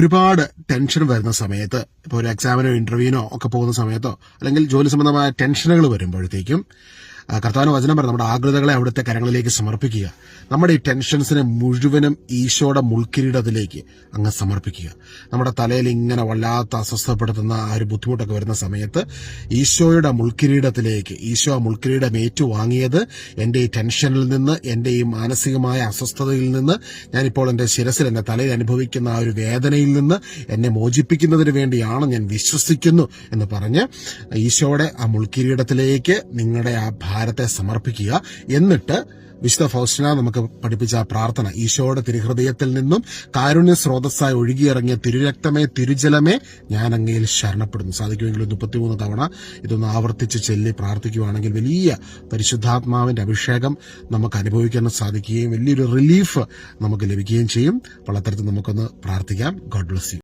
ഒരുപാട് ടെൻഷൻ വരുന്ന സമയത്ത് ഇപ്പോൾ ഒരു എക്സാമിനോ ഇന്റർവ്യൂവിനോ ഒക്കെ പോകുന്ന സമയത്തോ അല്ലെങ്കിൽ ജോലി സംബന്ധമായ ടെൻഷനുകൾ വരുമ്പോഴത്തേക്കും കർത്താവിന് വചനം പറഞ്ഞു നമ്മുടെ ആകൃതകളെ അവിടുത്തെ കരങ്ങളിലേക്ക് സമർപ്പിക്കുക. നമ്മുടെ ഈ ടെൻഷൻസിനെ മുഴുവനും ഈശോയുടെ മുൾക്കിരീടത്തിലേക്ക് അങ്ങ് സമർപ്പിക്കുക. നമ്മുടെ തലയിൽ ഇങ്ങനെ വല്ലാത്ത അസ്വസ്ഥപ്പെടുത്തുന്ന ആ ഒരു ബുദ്ധിമുട്ടൊക്കെ വരുന്ന സമയത്ത് ഈശോയുടെ മുൾക്കിരീടത്തിലേക്ക് ഈശോ ആ മുൾക്കിരീടം ഏറ്റുവാങ്ങിയത് എന്റെ ഈ ടെൻഷനിൽ നിന്ന് എന്റെ ഈ മാനസികമായ അസ്വസ്ഥതയിൽ നിന്ന് ഞാനിപ്പോൾ എന്റെ ശിരസിൽ എന്റെ തലയിൽ അനുഭവിക്കുന്ന ആ ഒരു വേദനയിൽ നിന്ന് എന്നെ മോചിപ്പിക്കുന്നതിന് വേണ്ടിയാണ് ഞാൻ വിശ്വസിക്കുന്നു എന്ന് പറഞ്ഞ് ഈശോയുടെ ആ മുൾക്കിരീടത്തിലേക്ക് നിങ്ങളുടെ ആ ഭാരത്തെ സമർപ്പിക്കുക. എന്നിട്ട് വിശുദ്ധ ഫൗസ്റ്റിന നമുക്ക് പഠിപ്പിച്ച പ്രാർത്ഥന. ഈശോയുടെ തിരുഹൃദയത്തിൽ നിന്നും കാരുണ്യ സ്രോതസ്സായി ഒഴുകിയിറങ്ങിയ തിരുരക്തമേ തിരുജലമേ ഞാൻ അങ്ങയിൽ ശരണപ്പെടുന്നു. സാധിക്കുമെങ്കിൽ മുപ്പത്തിമൂന്ന് തവണ ഇതൊന്ന് ആവർത്തിച്ച് ചെല്ലി പ്രാർത്ഥിക്കുകയാണെങ്കിൽ വലിയ പരിശുദ്ധാത്മാവിന്റെ അഭിഷേകം നമുക്ക് അനുഭവിക്കാൻ സാധിക്കുകയും വലിയൊരു റിലീഫ് നമുക്ക് ലഭിക്കുകയും ചെയ്യും. അത്തരത്തിൽ നമുക്കൊന്ന് പ്രാർത്ഥിക്കാം. God bless you